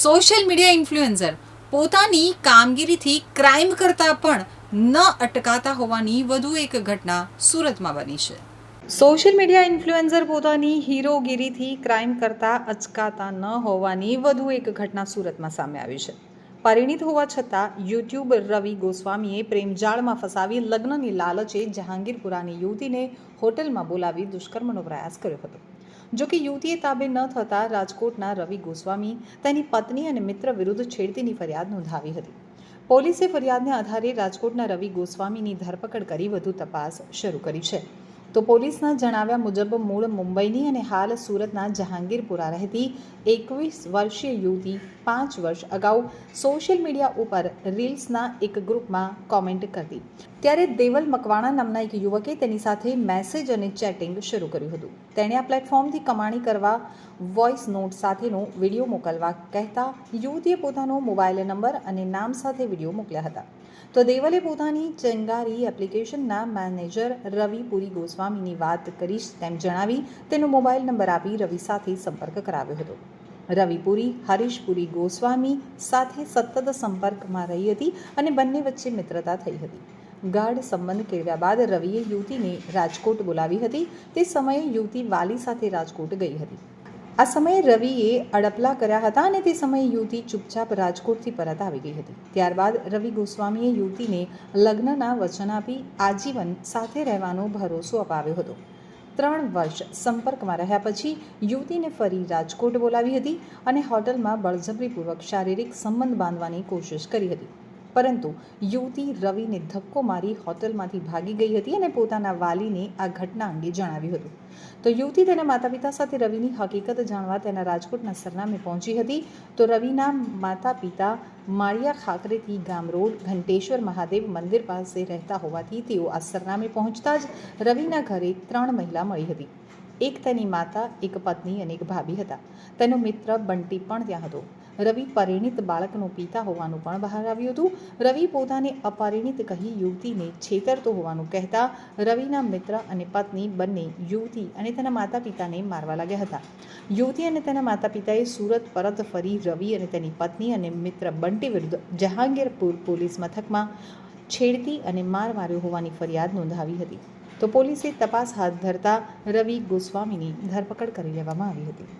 Social media influencer પોતાની કામગીરીથી crime કરતાં પણ ન અટકાતા હોવાની વધુ એક ઘટના સુરતમાં બની છે. સોશિયલ મીડિયા ઇન્ફ્લુએન્સર પોતાની હીરોગીરીથી ક્રાઇમ કરતાં અચકાતા ન હોવાની વધુ એક ઘટના સુરતમાં સામે આવી છે. પરિણિત હોવા છતાં યુટ્યુબર રવિ ગોસ્વામીએ પ્રેમજાળમાં ફસાવી લગ્નની લાલચે જહાંગીરપુરાની યુવતીને હોટલમાં બોલાવી દુષ્કર્મનો પ્રયાસ કર્યો હતો. જો કે યુવતીએ તાબે ન થતાં રાજકોટના રવિ ગોસ્વામી તેની પત્ની અને મિત્ર વિરુદ્ધ છેડતીની ફરિયાદ નોંધાવી હતી. પોલીસે ફરિયાદને આધારે રાજકોટના રવિ ગોસ્વામીની ધરપકડ કરી વધુ તપાસ શરૂ કરી છે. તો પોલીસના જણાવ્યા મુજબ મૂળ મુંબઈની અને હાલ સુરતના જહાંગીરપુરા રહેતી એકવીસ વર્ષીય યુવતી પાંચ વર્ષ અગાઉ સોશિયલ મીડિયા ઉપર રીલ્સના એક ગ્રુપમાં કોમેન્ટ કરતી. ત્યારે દેવલ મકવાણા નામના એક યુવકે તેની સાથે મેસેજ અને ચેટિંગ શરૂ કર્યું હતું. તેણે આ પ્લેટફોર્મથી કમાણી કરવા વોઇસ નોટ સાથેનો વીડિયો મોકલવા કહેતા યુવતીએ પોતાનો મોબાઈલ નંબર અને નામ સાથે વીડિયો મોકલ્યા હતા. તો દેવલે પોતાની ચંગારી એપ્લિકેશનના મેનેજર રવિ પુરી ગોસ્વામીની વાત કરીશ તેમ જણાવી તેનો મોબાઈલ નંબર આપી રવિ સાથે સંપર્ક કરાવ્યો હતો. રવિપુરી હરીશપુરી ગોસ્વામી સાથે સતત સંપર્કમાં રહી હતી અને બંને વચ્ચે મિત્રતા થઈ હતી. ગાઢ સંબંધ કેળવ્યા બાદ રવિએ યુવતીને રાજકોટ બોલાવી હતી. તે સમયે યુવતી વાલી સાથે રાજકોટ ગઈ હતી. આ સમયે રવિએ અડપલા કર્યા હતા અને તે સમયે યુવતી ચૂપચાપ રાજકોટથી પરત આવી ગઈ હતી. ત્યારબાદ રવિ ગોસ્વામીએ યુવતીને લગ્નના વચન આપી આજીવન સાથે રહેવાનો ભરોસો અપાવ્યો હતો. ત્રણ વર્ષ સંપર્કમાં રહ્યા પછી યુવતીને ફરી રાજકોટ બોલાવી હતી અને હોટલમાં બળજબરીપૂર્વક શારીરિક સંબંધ બાંધવાની કોશિશ કરી હતી. પરંતુ યુવતી રવિને ધક્કો મારી હોટલમાંથી ભાગી ગઈ હતી અને પોતાના વાલીને આ ઘટના અંગે જણાવ્યું હતું. તો યુવતી તેના માતા પિતા સાથે રવિની હકીકત જાણવા તેના રાજકોટના સરનામે પહોંચી હતી. તો રવિના માતા પિતા માળિયા ખાકરેથી ગામ રોડ, ઘંટેશ્વર મહાદેવ મંદિર પાસે રહેતા હોવાથી તેઓ આ સરનામે પહોંચતા જ રવિના ઘરે ત્રણ મહિલા મળી હતી. એક તેની માતા, એક પત્ની અને એક ભાભી હતા. તેનો મિત્ર બંટી પણ ત્યાં હતો. રવિ પરિણિત બાળકનો પિતા હોવાનું પણ બહાર આવ્યું હતું. રવિ પોતાને અપરિણિત કહી યુવતીને છેતરતો હોવાનું કહેતા રવિના મિત્ર અને પત્ની બંને યુવતી અને તેના માતા પિતાને મારવા લાગ્યા હતા. યુવતી અને તેના માતા પિતાએ સુરત પરત ફરી રવિ અને તેની પત્ની અને મિત્ર બંટી વિરુદ્ધ જહાંગીરપુર પોલીસ મથકમાં છેડતી અને માર માર્યો હોવાની ફરિયાદ નોંધાવી હતી. તો પોલીસે તપાસ હાથ ધરતા રવિ ગોસ્વામીની ધરપકડ કરી લેવામાં આવી હતી.